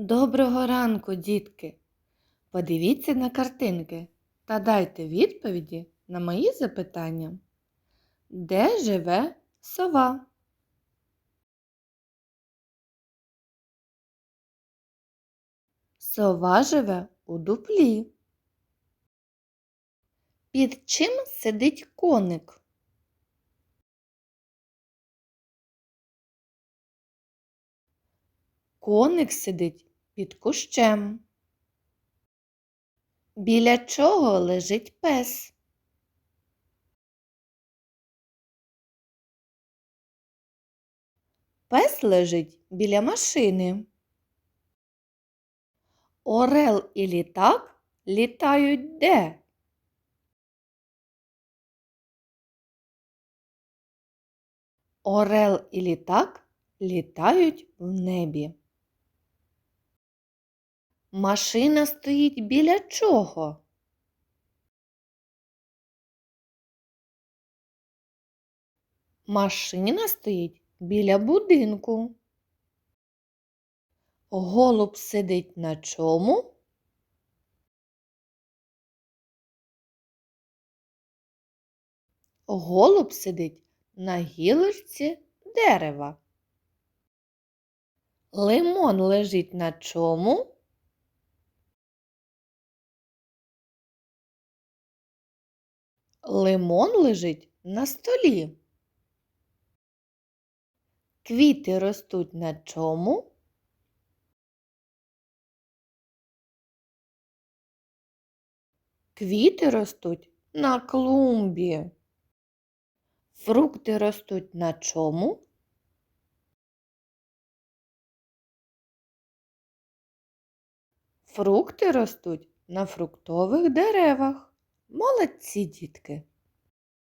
Доброго ранку, дітки! Подивіться на картинки та дайте відповіді на мої запитання. Де живе сова? Сова живе у дуплі. Під чим сидить коник? Коник сидить під кущем. Біля чого лежить пес? Пес лежить біля машини. Орел і літак літають де? Орел і літак літають в небі. Машина стоїть біля чого? Машина стоїть біля будинку. Голуб сидить на чому? Голуб сидить на гілочці дерева. Лимон лежить на чому? Лимон лежить на столі. Квіти ростуть на чому? Квіти ростуть на клумбі. Фрукти ростуть на чому? Фрукти ростуть на фруктових деревах. Молодці, дітки!